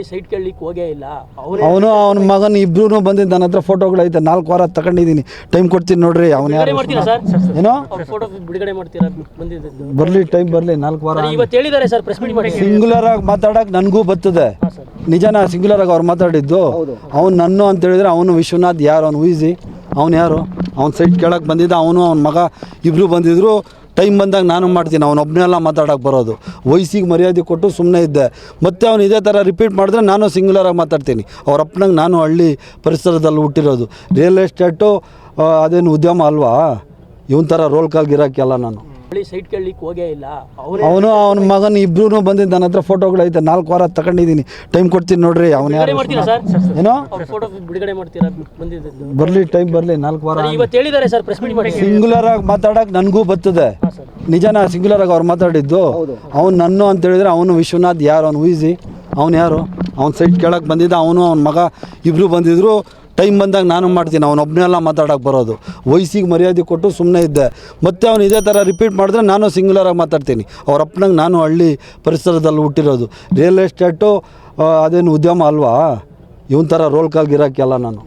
ಬಳಿ ಸೈಟ್ ಕೇಳಲಿಕ್ಕೆ ಹೋಗೇ ಇಲ್ಲ. ಅವರೇ ಅವನು ಅವನ ಮಗನ ಇಬ್ರು ಬಂದಿದ್ದ ನನ್ನ ಹತ್ರ ಫೋಟೋಗಳು ಐತೆ. ನಾಲ್ಕು ವಾರ ತಗೊಂಡಿದ್ದೀನಿ ಟೈಮ್ ಕೊಡ್ತೀನಿ ನೋಡ್ರಿ ಅವನು ಬಿಡುಗಡೆ ಯಾರು? ಮಾಡ್ತೀರಾ ಸರ್? ಏನೋ? ಫೋಟೋ ಬಿಡುಗಡೆ ಮಾಡ್ತೀರಾ ಬಂದಿದ್ದು. ಬರಲಿ ಟೈಮ್ ಬರಲಿ ನಾಲ್ಕು ವಾರ ಇವತ್ತು ಹೇಳಿದ್ದಾರೆ ಸರ್ ಪ್ರೆಸ್ ಮೀಟ್ ಮಾಡಿ ಸಿಂಗುಲರ್ ಆಗಿ ಮಾತಾಡಕ್ಕೆ ನನಗೂ ಬರ್ತದೆ. ನಿಜಾನ ಸಿಂಗ್ಯುಲರ್ ಆಗಿ ಅವ್ರು ಮಾತಾಡಿದ್ದು. ಅವ್ನು ನನ್ನ ಅಂತ ಹೇಳಿದ್ರೆ ಅವನು ವಿಶ್ವನಾಥ್ ಯಾರು? ಅವ್ನು ಊಯಿಸಿ ಅವ್ನು ಯಾರು? ಅವ್ನು ಸೈಟ್ ಕೇಳಕ್ಕೆ ಬಂದಿದ್ದ ಅವನು ಅವ್ನ ಮಗ ಇಬ್ಬರು ಬಂದಿದ್ರು. ಟೈಮ್ ಬಂದಾಗ ನಾನು ಮಾಡ್ತೀನಿ ಅವನೊಬ್ಬನೆಲ್ಲ ಮಾತಾಡೋಕೆ ಬರೋದು. ವಯಸ್ಸಿಗೆ ಮರ್ಯಾದೆ ಕೊಟ್ಟು ಸುಮ್ಮನೆ ಇದ್ದೆ. ಮತ್ತೆ ಅವನು ಇದೇ ಥರ ರಿಪೀಟ್ ಮಾಡಿದ್ರೆ ನಾನು ಸಿಂಗ್ಯುಲರಾಗಿ ಮಾತಾಡ್ತೀನಿ. ಅವ್ರ ಅಪ್ಪನಂಗೆ ನಾನು ಹಳ್ಳಿ ಪರಿಸರದಲ್ಲಿ ಹುಟ್ಟಿರೋದು. ರಿಯಲ್ ಎಸ್ಟೇಟು ಅದೇನು ಉದ್ಯಮ ಅಲ್ವಾ? ಇವನ್ ಥರ ರೋಲ್ ಕಾಲ್ ಗಿರಾಕಿಯಲ್ಲ ನಾನು. ಬಳಿ ಸೈಟ್ ಕೇಳಲಿಕ್ಕೆ ಹೋಗೇ ಇಲ್ಲ. ಅವರೇ ಅವನು ಅವನ ಮಗನ ಇಬ್ರು ಬಂದಿದ್ದ ನನ್ನ ಹತ್ರ ಫೋಟೋಗಳು ಐತೆ ನಾಲ್ಕು ವಾರ ತಗೊಂಡಿದ್ದೀನಿ. ಟೈಮ್ ಕೊಡ್ತೀನಿ ನೋಡ್ರಿ ಅವನ ಯಾರು? ಮಾಡ್ತೀರಾ ಸರ್ ಏನೋ? ಫೋಟೋ ಬಿಡುಗಡೆ ಮಾಡ್ತೀರಾ ಬಂದಿದ್ದು. ಬರಲಿ ಟೈಮ್ ಬರಲಿ ನಾಲ್ಕು ವಾರ ಇವತ್ತು ಹೇಳಿದ್ದಾರೆ ಸರ್ ಪ್ರೆಸ್ ಮೀಟ್ ಮಾಡಿ ಸಿಂಗುಲರ್ ಆಗಿ ಮಾತಾಡಕ್ಕೆ ನನಗೂ ಬರ್ತದೆ. ನಿಜಾನ ಸರ್ ನಿಜನಾ ಸಿಂಗುಲರ್ ಆಗಿ ಅವ್ರು ಮಾತಾಡಿದ್ದು. ಅವ್ನು ನನ್ನ ಅಂತ ಹೇಳಿದ್ರೆ ಅವನು ವಿಶ್ವನಾಥ್ ಯಾರು? ಅವ್ನು ಊಯಿಸಿ ಅವ್ನು ಯಾರು? ಅವ್ನ ಸೈಟ್ ಕೇಳಕ್ಕೆ ಬಂದಿದ್ದ ಅವನು ಅವ್ನ ಮಗ ಇಬ್ಬರು ಬಂದಿದ್ರು. ಟೈಮ್ ಬಂದಾಗ ನಾನು ಮಾಡ್ತೀನಿ, ಅವ್ನು ಒಬ್ಬನೆಲ್ಲ ಮಾತಾಡೋಕೆ ಬರೋದು. ವಯಸ್ಸಿಗೆ ಮರ್ಯಾದೆ ಕೊಟ್ಟು ಸುಮ್ಮನೆ ಇದ್ದೆ. ಮತ್ತೆ ಅವ್ನು ಇದೇ ಥರ ರಿಪೀಟ್ ಮಾಡಿದ್ರೆ ನಾನು ಸಿಂಗ್ಯುಲರಾಗಿ ಮಾತಾಡ್ತೀನಿ. ಅವ್ರ ಅಪ್ಪನಂಗೆ ನಾನು ಹಳ್ಳಿ ಪರಿಸರದಲ್ಲಿ ಹುಟ್ಟಿರೋದು. ರಿಯಲ್ ಎಸ್ಟೇಟು ಅದೇನು ಉದ್ಯಮ ಅಲ್ವಾ? ಇವನ್ ಥರ ರೋಲ್ ಕಾಲ್ ಗಿರಾಕಿಯಲ್ಲ ನಾನು.